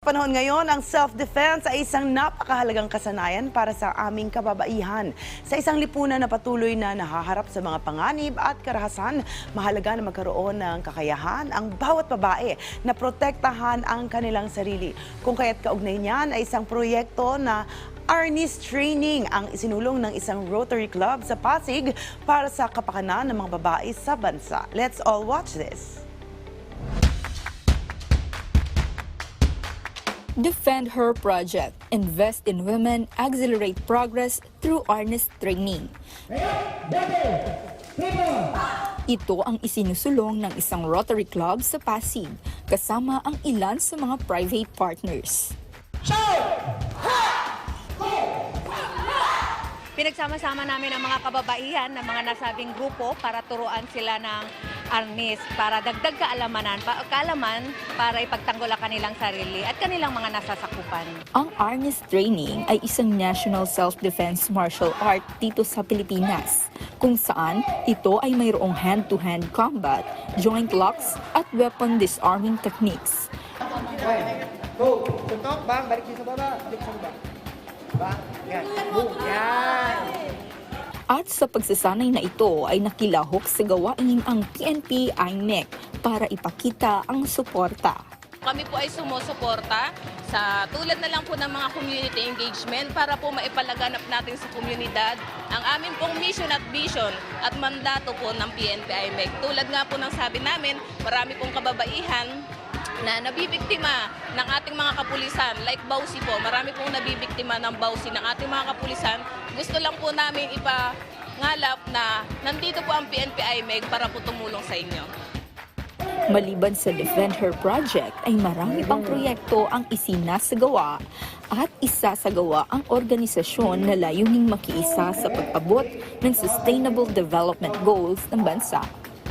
Panahon ngayon, ang self-defense ay isang napakahalagang kasanayan para sa aming kababaihan. Sa isang lipunan na patuloy na nahaharap sa mga panganib at karahasan, mahalaga na magkaroon ng kakayahan ang bawat babae na protektahan ang kanilang sarili. Kung kaya't kaugnay niyan ay isang proyekto na Arnis Training ang isinulong ng isang Rotary Club sa Pasig para sa kapakanan ng mga babae sa bansa. Let's all watch this. Defend Her Project. Invest in women, accelerate progress through earnest training. Ito ang isinusulong ng isang Rotary Club sa Pasig, kasama ang ilan sa mga private partners. Pinagsama-sama namin ang mga kababaihan ng mga nasabing grupo para turuan sila ng arnis para dagdag kaalamanan, pa, kaalaman para ipagtanggol ang kanilang sarili at kanilang mga nasasakupan. Ang Arnis Training ay isang national self-defense martial art dito sa Pilipinas, kung saan ito ay mayroong hand-to-hand combat, joint locks at weapon disarming techniques. Okay. Go. Suntok, bang. Balik sa baba. Balik sa baba. Bang. Yan. At sa pagsasanay na ito ay nakilahok sa gawain ang PNP IMEC para ipakita ang suporta. Kami po ay sumusuporta sa tulad na lang po ng mga community engagement para po maipalaganap natin sa komunidad ang aming pong mission at vision at mandato po ng PNP IMEC. Tulad nga po ng sabi namin, marami pong kababaihan na nabibiktima ng ating mga kapulisan. Like Bausi po, marami pong nabibiktima ng Bausi ng ating mga kapulisan. Gusto lang po namin ipangalap na nandito po ang PNP IMEC para po tumulong sa inyo. Maliban sa Defend Her Project ay marami pang proyekto ang isinasagawa at isasagawa ang organisasyon na layuning makiisa sa pag-abot ng Sustainable Development Goals ng bansa.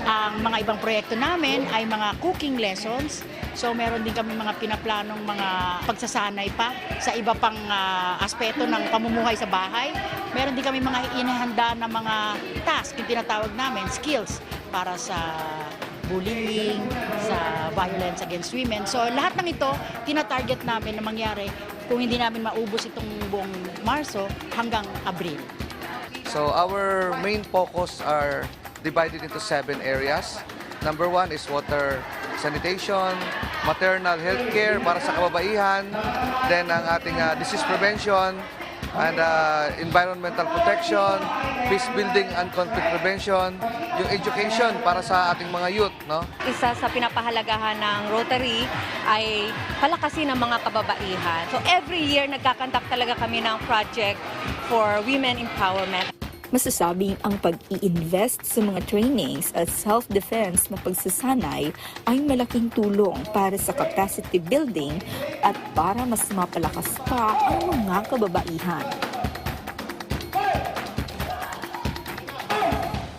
Ang mga ibang proyekto namin ay mga cooking lessons. So meron din kami mga pinaplanong mga pagsasanay pa sa iba pang ah, aspeto ng pamumuhay sa bahay. Meron din kami mga inihanda na mga task, yung tinatawag namin, skills para sa bullying, sa violence against women. So lahat ng ito, tinatarget namin na mangyari kung hindi namin maubos itong buong Marso hanggang Abril. So our main focus are divided into seven areas. Number one is water sanitation, maternal health care para sa kababaihan, then ang ating uh, disease prevention, and uh, environmental protection, peace building and conflict prevention, yung education para sa ating mga youth, no? Isa sa pinapahalagahan ng Rotary ay palakasin ang mga kababaihan. So every year nagkakandak talaga kami ng project for women empowerment. Masasabing ang pag-i-invest sa mga trainings at self-defense na pagsasanay ay malaking tulong para sa capacity building at para mas mapalakas pa ang mga kababaihan.